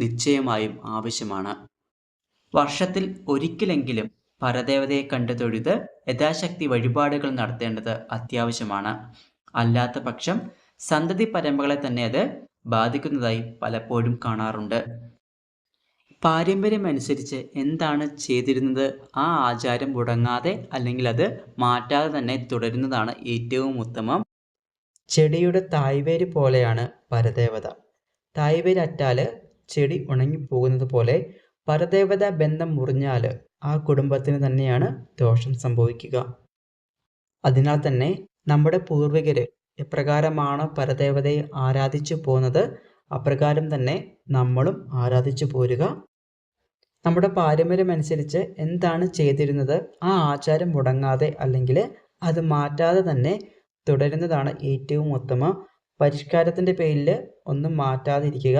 നിശ്ചയമായും ആവശ്യമാണ്. വർഷത്തിൽ ഒരിക്കലെങ്കിലും പരദേവതയെ കണ്ട് തൊഴുത് യഥാശക്തി വഴിപാടുകൾ നടത്തേണ്ടത് അത്യാവശ്യമാണ്. അല്ലാത്ത പക്ഷം സന്തതി പരമ്പകളെ തന്നെ അത് ബാധിക്കുന്നതായി പലപ്പോഴും കാണാറുണ്ട്. പാരമ്പര്യമനുസരിച്ച് എന്താണ് ചെയ്തിരുന്നത്? ആ ആചാരം മുടങ്ങാതെ അല്ലെങ്കിൽ അത് മാറ്റാതെ തന്നെ തുടരുന്നതാണ് ഏറ്റവും ഉത്തമം. ചെടിയുടെ തായ്വേര് പോലെയാണ് പരദേവത. തായ്വേര് അറ്റാൽ ചെടി ഉണങ്ങിപ്പോകുന്നത് പോലെ പരദേവത ബന്ധം മുറിഞ്ഞാൽ ആ കുടുംബത്തിന് തന്നെയാണ് ദോഷം സംഭവിക്കുക. അതിനാൽ തന്നെ നമ്മുടെ പൂർവികർ എപ്രകാരമാണ് പരദേവതയെ ആരാധിച്ചു പോകുന്നത് അപ്രകാരം തന്നെ നമ്മളും ആരാധിച്ചു പോരുക. നമ്മുടെ പാരമ്പര്യം അനുസരിച്ച് എന്താണ് ചെയ്തിരുന്നത്? ആ ആചാരം മുടങ്ങാതെ അല്ലെങ്കിൽ അത് മാറ്റാതെ തന്നെ തുടരുന്നതാണ് ഏറ്റവും ഉത്തമ. പരിഷ്കാരത്തിന്റെ പേരിൽ ഒന്നും മാറ്റാതിരിക്കുക.